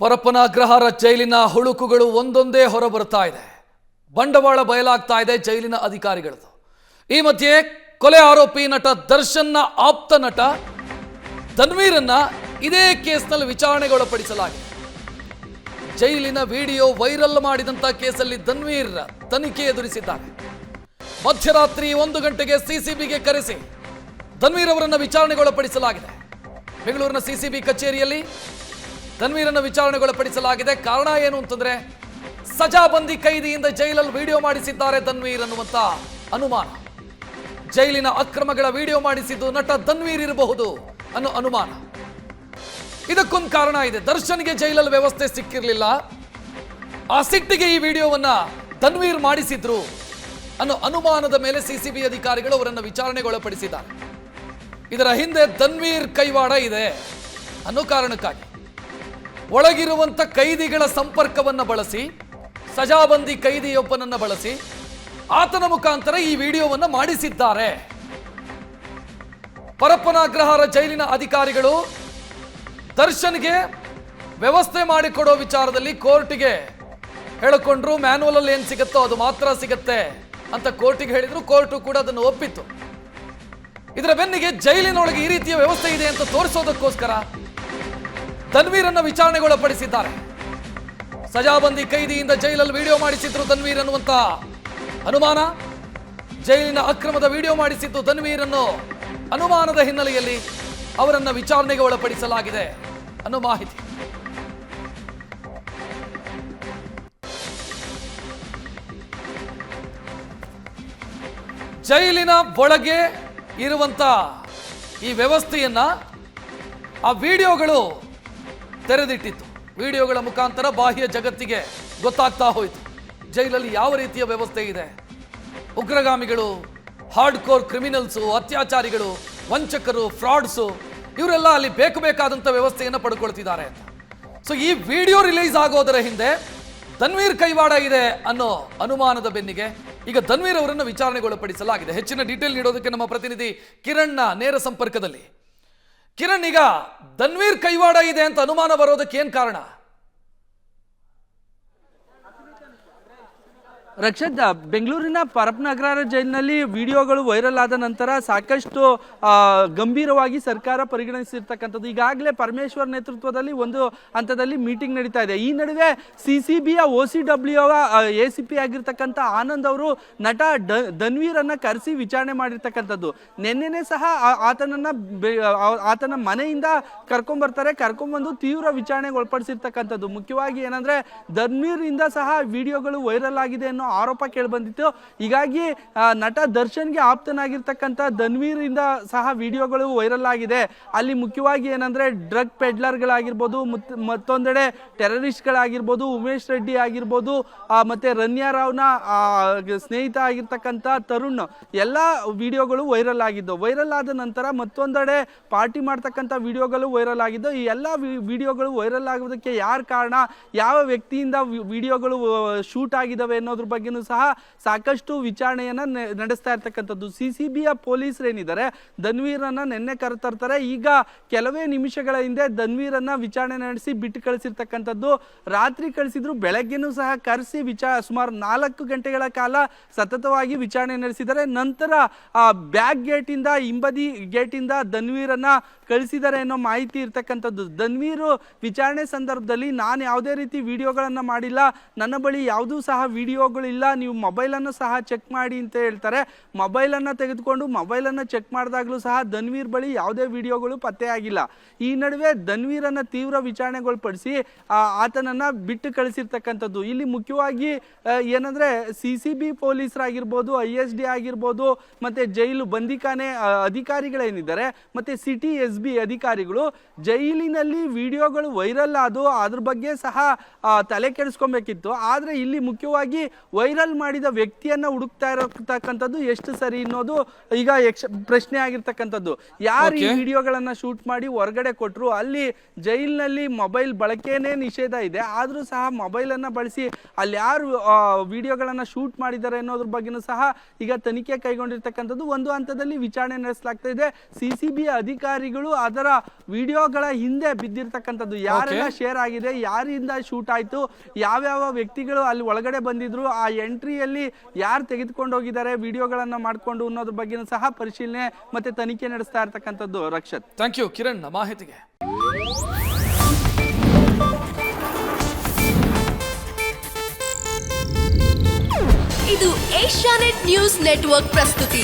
ಪರಪ್ಪನ ಅಗ್ರಹಾರ ಜೈಲಿನ ಹುಳುಕುಗಳು ಒಂದೊಂದೇ ಹೊರಬರ್ತಾ ಇದೆ. ಬಂಡವಾಳ ಬಯಲಾಗ್ತಾ ಇದೆ ಜೈಲಿನ ಅಧಿಕಾರಿಗಳದು. ಈ ಮಧ್ಯೆ ಕೊಲೆ ಆರೋಪಿ ನಟ ದರ್ಶನ್ನ ಆಪ್ತ ನಟ ತನ್ವೀರನ್ನ ಇದೇ ಕೇಸ್ನಲ್ಲಿ ವಿಚಾರಣೆಗೊಳಪಡಿಸಲಾಗಿದೆ. ಜೈಲಿನ ವಿಡಿಯೋ ವೈರಲ್ ಮಾಡಿದಂಥ ಕೇಸಲ್ಲಿ ತನ್ವೀರ್ ತನಿಖೆ ಎದುರಿಸಿದ್ದಾರೆ. ಮಧ್ಯರಾತ್ರಿ ಒಂದು ಗಂಟೆಗೆ ಸಿಸಿಬಿಗೆ ಕರೆಸಿ ಧನ್ವೀರ್ ಅವರನ್ನು ವಿಚಾರಣೆಗೊಳಪಡಿಸಲಾಗಿದೆ. ಬೆಂಗಳೂರಿನ ಸಿಸಿಬಿ ಕಚೇರಿಯಲ್ಲಿ ತನ್ವೀರನ್ನು ವಿಚಾರಣೆಗೊಳಪಡಿಸಲಾಗಿದೆ. ಕಾರಣ ಏನು ಅಂತಂದ್ರೆ ಸಜಾಬಂದಿ ಕೈದಿಯಿಂದ ಜೈಲಲ್ಲಿ ವಿಡಿಯೋ ಮಾಡಿಸಿದ್ದಾರೆ ತನ್ವೀರ್ ಅನ್ನುವಂತ ಅನುಮಾನ. ಜೈಲಿನ ಅಕ್ರಮಗಳ ವಿಡಿಯೋ ಮಾಡಿಸಿದ್ದು ನಟ ತನ್ವೀರ್ ಇರಬಹುದು ಅನ್ನೋ ಅನುಮಾನ. ಇದಕ್ಕೊಂದು ಕಾರಣ ಇದೆ. ದರ್ಶನ್ಗೆ ಜೈಲಲ್ಲಿ ವ್ಯವಸ್ಥೆ ಸಿಕ್ಕಿರಲಿಲ್ಲ. ಆ ಸಿಟ್ಟಿಗೆ ಈ ವಿಡಿಯೋವನ್ನ ತನ್ವೀರ್ ಮಾಡಿಸಿದ್ರು ಅನ್ನೋ ಅನುಮಾನದ ಮೇಲೆ ಸಿಸಿಬಿ ಅಧಿಕಾರಿಗಳು ಅವರನ್ನು ವಿಚಾರಣೆಗೊಳಪಡಿಸಿದ್ದಾರೆ. ಇದರ ಹಿಂದೆ ತನ್ವೀರ್ ಕೈವಾಡ ಇದೆ ಅನ್ನೋ ಕಾರಣಕ್ಕಾಗಿ. ಒಳಗಿರುವಂತ ಕೈದಿಗಳ ಸಂಪರ್ಕವನ್ನ ಬಳಸಿ, ಸಜಾಬಂದಿ ಕೈದಿಯೊಬ್ಬನನ್ನ ಬಳಸಿ ಆತನ ಮುಖಾಂತರ ಈ ವಿಡಿಯೋವನ್ನು ಮಾಡಿಸಿದ್ದಾರೆ. ಪರಪ್ಪನ ಅಗ್ರಹಾರ ಜೈಲಿನ ಅಧಿಕಾರಿಗಳು ದರ್ಶನ್ಗೆ ವ್ಯವಸ್ಥೆ ಮಾಡಿಕೊಡೋ ವಿಚಾರದಲ್ಲಿ ಕೋರ್ಟಿಗೆ ಹೇಳಿಕೊಂಡ್ರು ಮ್ಯಾನುವಲ್ ಏನು ಏನ್ ಸಿಗುತ್ತೋ ಅದು ಮಾತ್ರ ಸಿಗುತ್ತೆ ಅಂತ ಕೋರ್ಟಿಗೆ ಹೇಳಿದ್ರು, ಕೋರ್ಟು ಕೂಡ ಅದನ್ನು ಒಪ್ಪಿತ್ತು. ಇದರ ಬೆನ್ನಿಗೆ ಜೈಲಿನೊಳಗೆ ಈ ರೀತಿಯ ವ್ಯವಸ್ಥೆ ಇದೆ ಅಂತ ತೋರಿಸೋದಕ್ಕೋಸ್ಕರ ತನ್ವೀರನ್ನ ವಿಚಾರಣೆಗೊಳಪಡಿಸಿದ್ದಾರೆ. ಸಜಾಬಂದಿ ಕೈದಿಯಿಂದ ಜೈಲಲ್ಲಿ ವಿಡಿಯೋ ಮಾಡಿಸಿದ್ರು ತನ್ವೀರ್ ಅನ್ನುವಂತ ಅನುಮಾನ. ಜೈಲಿನ ಅಕ್ರಮದ ವಿಡಿಯೋ ಮಾಡಿಸಿದ್ದು ತನ್ವೀರ್ ಅನ್ನೋ ಅನುಮಾನದ ಹಿನ್ನೆಲೆಯಲ್ಲಿ ಅವರನ್ನು ವಿಚಾರಣೆಗೆ ಒಳಪಡಿಸಲಾಗಿದೆ ಅನ್ನೋ ಮಾಹಿತಿ. ಜೈಲಿನ ಒಳಗೆ ಇರುವಂತ ಈ ವ್ಯವಸ್ಥೆಯನ್ನ ಆ ವಿಡಿಯೋಗಳು ತೆರೆದಿಟ್ಟಿತ್ತು. ವಿಡಿಯೋಗಳ ಮುಖಾಂತರ ಬಾಹ್ಯ ಜಗತ್ತಿಗೆ ಗೊತ್ತಾಗ್ತಾ ಹೋಯಿತು. ಜೈಲಲ್ಲಿ ಯಾವ ರೀತಿಯ ವ್ಯವಸ್ಥೆ ಇದೆ? ಉಗ್ರಗಾಮಿಗಳು ಹಾರ್ಡ್ ಕೋರ್ ಕ್ರಿಮಿನಲ್ಸು, ಅತ್ಯಾಚಾರಿಗಳು, ವಂಚಕರು, ಫ್ರಾಡ್ಸು, ಇವರೆಲ್ಲ ಅಲ್ಲಿ ಬೇಕು ಬೇಕಾದಂಥ ವ್ಯವಸ್ಥೆಯನ್ನು ಪಡ್ಕೊಳ್ತಿದ್ದಾರೆ ಅಂತ. ಸೊ ಈ ವಿಡಿಯೋ ರಿಲೀಸ್ ಆಗೋದರ ಹಿಂದೆ ಧನ್ವೀರ್ ಕೈವಾಡ ಇದೆ ಅನ್ನೋ ಅನುಮಾನದ ಬೆನ್ನಿಗೆ ಈಗ ಧನ್ವೀರ್ ಅವರನ್ನು ವಿಚಾರಣೆಗೊಳಪಡಿಸಲಾಗಿದೆ. ಹೆಚ್ಚಿನ ಡೀಟೇಲ್ ನೀಡೋದಕ್ಕೆ ನಮ್ಮ ಪ್ರತಿನಿಧಿ ಕಿರಣ್ನ ನೇರ ಸಂಪರ್ಕದಲ್ಲಿ. ಕಿರಣ್ ಈಗ ಧನ್ವೀರ್ ಕೈವಾಡ ಇದೆ ಅಂತ ಅನುಮಾನ ಬರೋದಕ್ಕೆ ಏನು ಕಾರಣ? ರಕ್ಷತ್ ಬೆಂಗಳೂರಿನ ಪರಪ್ನಗರ ಜೈಲಿನಲ್ಲಿ ವಿಡಿಯೋಗಳು ವೈರಲ್ ಆದ ನಂತರ ಸಾಕಷ್ಟು ಗಂಭೀರವಾಗಿ ಸರ್ಕಾರ ಪರಿಗಣಿಸಿರ್ತಕ್ಕಂಥದ್ದು. ಈಗಾಗಲೇ ಪರಮೇಶ್ವರ್ ನೇತೃತ್ವದಲ್ಲಿ ಒಂದು ಹಂತದಲ್ಲಿ ಮೀಟಿಂಗ್ ನಡೀತಾ ಇದೆ. ಈ ನಡುವೆ C C ಬಿಯ O C W A C P ಆಗಿರ್ತಕ್ಕಂಥ ಆನಂದ್ ಅವರು ನಟ ಡ, ಧನ್ವೀರನ್ನು ಕರೆಸಿ ವಿಚಾರಣೆ ಮಾಡಿರ್ತಕ್ಕಂಥದ್ದು. ನಿನ್ನೆನೆ ಸಹ ಆತನನ್ನ ಆತನ ಮನೆಯಿಂದ ಕರ್ಕೊಂಬರ್ತಾರೆ ಕರ್ಕೊಂಬಂದು ತೀವ್ರ ವಿಚಾರಣೆಗೆ ಒಳಪಡಿಸಿರ್ತಕ್ಕಂಥದ್ದು. ಮುಖ್ಯವಾಗಿ ಏನಂದ್ರೆ ಧನ್ವೀರ್ ಇಂದ ಸಹ ವಿಡಿಯೋಗಳು ವೈರಲ್ ಆಗಿದೆ ಅನ್ನೋ ಆರೋಪ ಕೇಳಿಬಂದಿತ್ತು. ಹೀಗಾಗಿ ನಟ ದರ್ಶನ್ಗೆ ಆಪ್ತನಾಗಿರ್ತಕ್ಕಂಥ ಧನ್ವೀರ್ ಇಂದ ಸಹ ವಿಡಿಯೋಗಳು ವೈರಲ್ ಆಗಿದೆ. ಅಲ್ಲಿ ಮುಖ್ಯವಾಗಿ ಏನಂದ್ರೆ, ಡ್ರಗ್ ಪೆಡ್ಲರ್ಗಳಾಗಿರ್ಬೋದು, ಮತ್- ಮತ್ತೊಂದೆಡೆ ಟೆರರಿಸ್ಟ್ಗಳಾಗಿರ್ಬೋದು, ಉಮೇಶ್ ರೆಡ್ಡಿ ಆಗಿರ್ಬೋದು ಮತ್ತೆ ರನ್ಯಾ ರಾವ್ನ ಸ್ನೇಹಿತ ಆಗಿರ್ತಕ್ಕಂಥ ತರುಣ್, ಎಲ್ಲ ವಿಡಿಯೋಗಳು ವೈರಲ್ ಆಗಿದ್ದವು ವೈರಲ್ ಆದ ನಂತರ ಮತ್ತೊಂದೆಡೆ ಪಾರ್ಟಿ ಮಾಡ್ತಕ್ಕಂಥ ವಿಡಿಯೋಗಳು ವೈರಲ್ ಆಗಿದ್ದು. ಈ ಎಲ್ಲ ವಿಡಿಯೋಗಳು ವೈರಲ್ ಆಗೋದಕ್ಕೆ ಯಾರು ಕಾರಣ? ಯಾವ ವ್ಯಕ್ತಿಯಿಂದ ವಿಡಿಯೋಗಳು ಶೂಟ್ ಆಗಿದ್ದಾವೆ ಅನ್ನೋದ್ರ ಬಗ್ಗೆನೂ ಸಹ ಸಾಕಷ್ಟು ವಿಚಾರಣೆಯನ್ನ ನಡೆಸ್ತಾ ಇರ್ತಕ್ಕಂಥದ್ದು. ಸಿ ಸಿ ಬಿಯ ಪೊಲೀಸರು ಏನಿದ್ದಾರೆ ಧನ್ವೀರನ್ನ ನಿನ್ನೆ ಕರೆತರ್ತಾರೆ. ಈಗ ಕೆಲವೇ ನಿಮಿಷಗಳ ಹಿಂದೆ ಧನ್ವೀರನ್ನ ವಿಚಾರಣೆ ನಡೆಸಿ ಬಿಟ್ಟು ಕಳಿಸಿರ್ತಕ್ಕಂಥದ್ದು. ರಾತ್ರಿ ಕಳಿಸಿದ್ರು, ಬೆಳಗ್ಗೆನೂ ಸಹ ಕರೆಸಿ ವಿಚಾರ ಸುಮಾರು ನಾಲ್ಕು ಗಂಟೆಗಳ ಕಾಲ ಸತತವಾಗಿ ವಿಚಾರಣೆ ನಡೆಸಿದ್ದಾರೆ ನಂತರ ಬ್ಯಾಕ್ ಗೇಟಿಂದ, ಹಿಂಬದಿ ಗೇಟಿಂದ ಧನ್ವೀರನ್ನ ಕಳಿಸಿದ್ದಾರೆ ಅನ್ನೋ ಮಾಹಿತಿ ಇರ್ತಕ್ಕಂಥದ್ದು. ಧನ್ವೀರು ವಿಚಾರಣೆ ಸಂದರ್ಭದಲ್ಲಿ ನಾನು ಯಾವುದೇ ರೀತಿ ವಿಡಿಯೋಗಳನ್ನ ಮಾಡಿಲ್ಲ. ನನ್ನ ಬಳಿ ಯಾವುದೂ ಸಹ ವಿಡಿಯೋಗಳಿಲ್ಲ ನೀವು ಮೊಬೈಲನ್ನು ಸಹ ಚೆಕ್ ಮಾಡಿ ಅಂತ ಹೇಳ್ತಾರೆ. ಮೊಬೈಲನ್ನು ತೆಗೆದುಕೊಂಡು ಮೊಬೈಲನ್ನು ಚೆಕ್ ಮಾಡಿದಾಗಲೂ ಸಹ ಧನ್ವೀರ್ ಬಳಿ ಯಾವುದೇ ವಿಡಿಯೋಗಳು ಪತ್ತೆಯಾಗಿಲ್ಲ ಈ ನಡುವೆ ಧನ್ವೀರನ್ನು ತೀವ್ರ ವಿಚಾರಣೆಗೊಳಪಡಿಸಿ ಆತನನ್ನು ಬಿಟ್ಟು ಕಳಿಸಿರ್ತಕ್ಕಂಥದ್ದು. ಇಲ್ಲಿ ಮುಖ್ಯವಾಗಿ ಏನಂದರೆ ಸಿ ಸಿ ಬಿ ಪೊಲೀಸರಾಗಿರ್ಬೋದು ಐ ಎಸ್ ಡಿ ಆಗಿರ್ಬೋದು, ಮತ್ತು ಜೈಲು ಬಂದಿಖಾನೆ ಅಧಿಕಾರಿಗಳೇನಿದ್ದಾರೆ, ಮತ್ತು ಸಿಟಿ ಎಸ್ ಬಿ ಅಧಿಕಾರಿಗಳು ಜೈಲಿನಲ್ಲಿ ವಿಡಿಯೋಗಳು ವೈರಲ್ ಆದು ಅದ್ರ ಬಗ್ಗೆ ಸಹ ತಲೆ ಕೆಡಿಸ್ಕೊಬೇಕಿತ್ತು. ಆದರೆ ಇಲ್ಲಿ ಮುಖ್ಯವಾಗಿ ವೈರಲ್ ಮಾಡಿದ ವ್ಯಕ್ತಿಯನ್ನು ಹುಡುಕ್ತಾ ಇರತಕ್ಕಂಥದ್ದು ಎಷ್ಟು ಸರಿ ಅನ್ನೋದು ಈಗ ಯಕ್ಷ ಪ್ರಶ್ನೆ ಆಗಿರ್ತಕ್ಕಂಥದ್ದು. ಯಾರು ಈ ವಿಡಿಯೋಗಳನ್ನು ಶೂಟ್ ಮಾಡಿ ಹೊರಗಡೆ ಕೊಟ್ಟರು ಅಲ್ಲಿ ಜೈಲಿನಲ್ಲಿ ಮೊಬೈಲ್ ಬಳಕೆನೇ ನಿಷೇಧ ಇದೆ. ಆದರೂ ಸಹ ಮೊಬೈಲನ್ನು ಬಳಸಿ ಅಲ್ಲಿ ಯಾರು ವಿಡಿಯೋಗಳನ್ನು ಶೂಟ್ ಮಾಡಿದ್ದಾರೆ ಅನ್ನೋದ್ರ ಬಗ್ಗೆನೂ ಸಹ ಈಗ ತನಿಖೆ ಕೈಗೊಂಡಿರ್ತಕ್ಕಂಥದ್ದು ಒಂದು ಹಂತದಲ್ಲಿ ವಿಚಾರಣೆ ನಡೆಸಲಾಗ್ತಾ ಇದೆ. ಸಿ ಸಿ ಬಿ ಅಧಿಕಾರಿಗಳು ಅದರ ವಿಡಿಯೋಗಳ ಹಿಂದೆ ಬಿದ್ದಿರ್ತಕ್ಕಂಥದ್ದು. ಯಾರೆಲ್ಲ ಶೇರ್ ಆಗಿದೆ ಯಾರಿಂದ ಶೂಟ್ ಆಯಿತು ಯಾವ್ಯಾವ ವ್ಯಕ್ತಿಗಳು ಅಲ್ಲಿ ಒಳಗಡೆ ಬಂದಿದ್ರು ಆ ಎಂಟ್ರಿಯಲ್ಲಿ ಯಾರು ತೆಗೆದುಕೊಂಡು ಹೋಗಿದ್ದಾರೆ ವಿಡಿಯೋಗಳನ್ನು ಮಾಡಿಕೊಂಡು ಅನ್ನೋದ್ರ ಬಗ್ಗೆ ಸಹ ಪರಿಶೀಲನೆ ಮತ್ತೆ ತನಿಖೆ ನಡೆಸ್ತಾ ಇರ್ತಕ್ಕಂಥದ್ದು ರಕ್ಷತ್. ಥ್ಯಾಂಕ್ ಯು ಕಿರಣ್ ಮಾಹಿತಿಗೆ. ಇದು ಏಷ್ಯಾನೆಟ್ ನ್ಯೂಸ್ ನೆಟ್ವರ್ಕ್ ಪ್ರಸ್ತುತಿ.